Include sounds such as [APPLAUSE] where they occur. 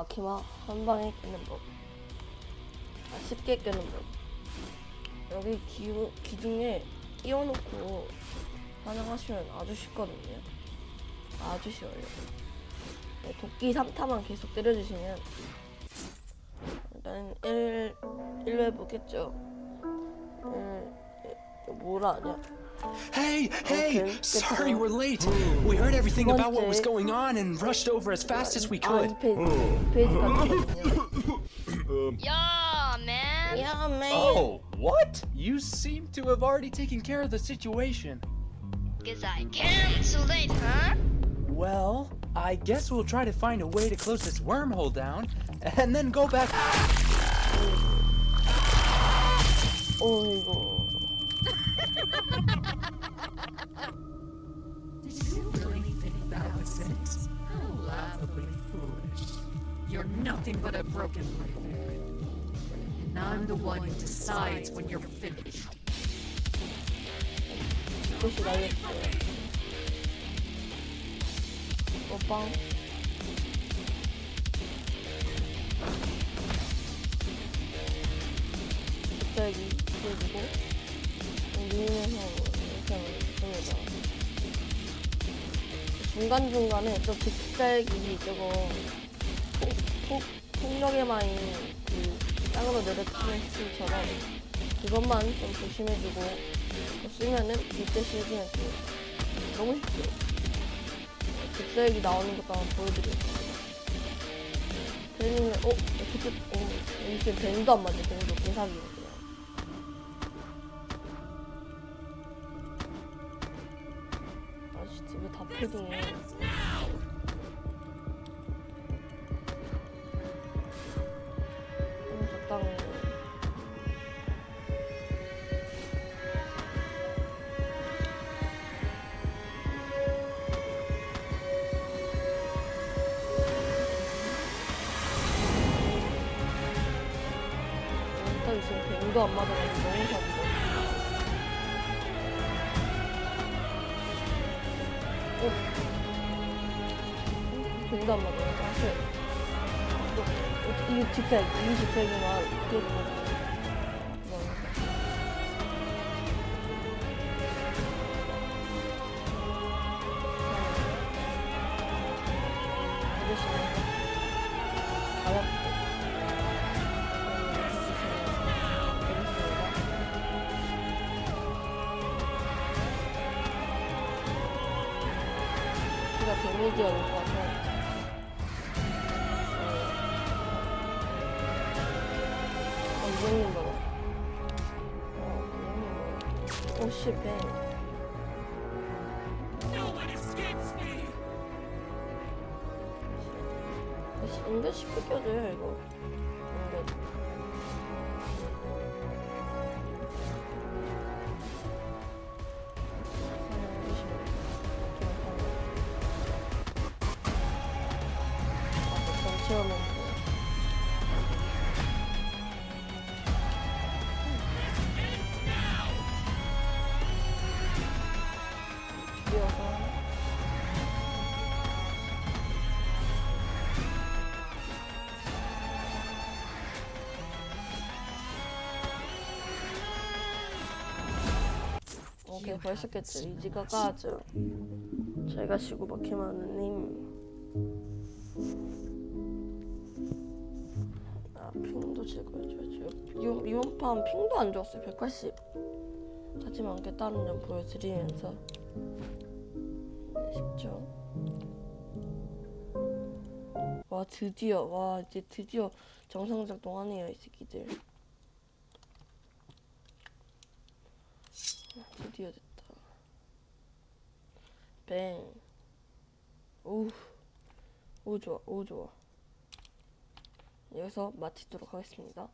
마키마 한 방에 깨는 법. 아, 쉽게 깨는 법. 여기 기, 기둥에 끼워놓고 사냥하시면 아주 쉽거든요. 아주 쉬워요. 네, 도끼 3타만 계속 때려주시면 일단 1, 1로 해보겠죠. 1, 뭐라 하냐? Hey, hey! Okay, sorry we're late. We heard everything about what was going on and rushed over as fast as we could. [COUGHS] yeah, man. Yeah, man. Oh, what? You seem to have already taken care of the situation. Cause I came too late, huh? Well, I guess we'll try to find a way to close this wormhole down and then go back. Oh, nothing but a broken plaything. And I'm the one who decides when you're finished. 뜻이 나겠어요. 오빵. 갑자기 그리고 누르면서 이렇게 합니다. 중간중간에 저 빅살기 저거 폭, 폭, 폭력의 마인 그 땅으로 내려치는 스킬처럼 그것만 좀 조심해주고 쓰면은 이때 실기는 너무 쉽죠. 빅살기 나오는 것도 한번 보여드리겠습니다. 벤이는 어? 어떻게 어 이게 벤도 안 맞아 벤도 개사기예요 그냥. 아씨 집에 다 패딩해. 좀 지금 뱅도 안 맞아가지고 너무 사기다. 어? 뱅도 안 맞아. 다시. 너, 어, 이 집색, 이 집색이만 이렇게 맞아. 알겠습니다. 데미지가 높아서 어, 이형님 봐봐 어, 이형님 봐봐 오씨 뱅 인데 쉽게 껴줘요 이거 전체화면 뛰어서 오케이 벌써 깼죠 이지가 까죠. 잘 가시고 마키마느님 아 핑도 제거해줘야죠 이번, 판 핑도 안 좋았어요 180 하지만 깨달은 점 보여드리면서. 네, 쉽죠? 와 드디어 와 이제 드디어 정상 작동하네요 이 새끼들. 드디어 됐다. 뱅. 오우 오 좋아 오 좋아 여기서 마치도록 하겠습니다